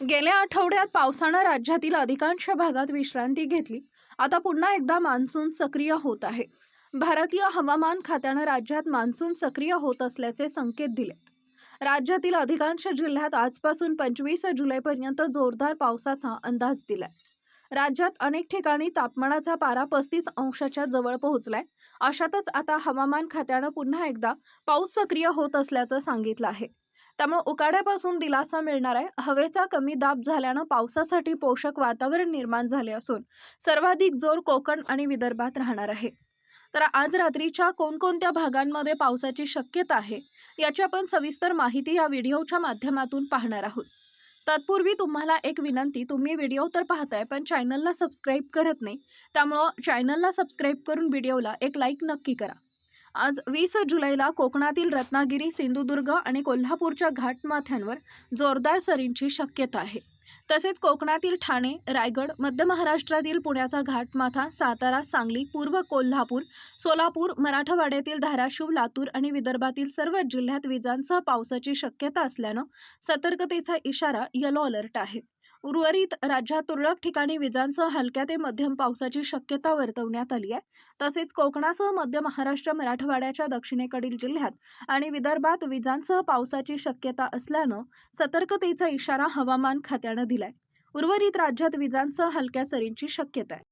गेल्या आठवड्यात पावसानं राज्यातील अधिकांश भागात विश्रांती घेतली. आता पुन्हा एकदा मान्सून सक्रिय होत आहे. भारतीय हवामान खात्यानं राज्यात मान्सून सक्रिय होत असल्याचे संकेत दिले राज्यातील अधिकांश जिल्ह्यात आजपासून पंचवीस जुलैपर्यंत जोरदार पावसाचा अंदाज दिलाय. राज्यात अनेक ठिकाणी तापमानाचा पारा पस्तीस अंशाच्या जवळ पोहोचलाय. अशातच आता हवामान खात्यानं पुन्हा एकदा पाऊस सक्रिय होत असल्याचं सांगितलं आहे. त्यामुळे उकाड्यापासून दिलासा मिळणार आहे. हवेचा कमी दाब झाल्यानं पावसासाठी पोषक वातावरण निर्माण झाले असून सर्वाधिक जोर कोकण आणि विदर्भात राहणार आहे. तर आज रात्रीच्या कोणकोणत्या भागांमध्ये पावसाची शक्यता आहे याची आपण सविस्तर माहिती या व्हिडिओच्या माध्यमातून पाहणार आहोत. तत्पूर्वी तुम्हाला एक विनंती तुम्ही व्हिडिओ तर पाहताय पण चॅनलला सबस्क्राईब करत नाही त्यामुळं चॅनलला सबस्क्राईब करून व्हिडिओला एक लाईक नक्की करा. आज वीस जुलैला कोकणातील रत्नागिरी सिंधुदुर्ग आणि कोल्हापूरच्या घाटमाथ्यांवर जोरदार सरींची शक्यता आहे. तसेच कोकणातील ठाणे रायगड मध्य महाराष्ट्रातील पुण्याचा घाटमाथा सातारा सांगली पूर्व कोल्हापूर सोलापूर मराठवाड्यातील धाराशिव लातूर आणि विदर्भातील सर्व जिल्ह्यात विजांसह पावसाची शक्यता असल्यानं सतर्कतेचा इशारा येलो अलर्ट आहे. उर्वरित राज्यात तुरळक ठिकाणी विजांसह हलक्या ते मध्यम पावसाची शक्यता वर्तवण्यात आली आहे. तसेच कोकणासह मध्य महाराष्ट्र मराठवाड्याच्या दक्षिणेकडील जिल्ह्यात आणि विदर्भात विजांसह पावसाची शक्यता असल्यानं सतर्कतेचा इशारा हवामान खात्यानं दिलाय. उर्वरित राज्यात विजांसह हलक्या सरींची शक्यता आहे.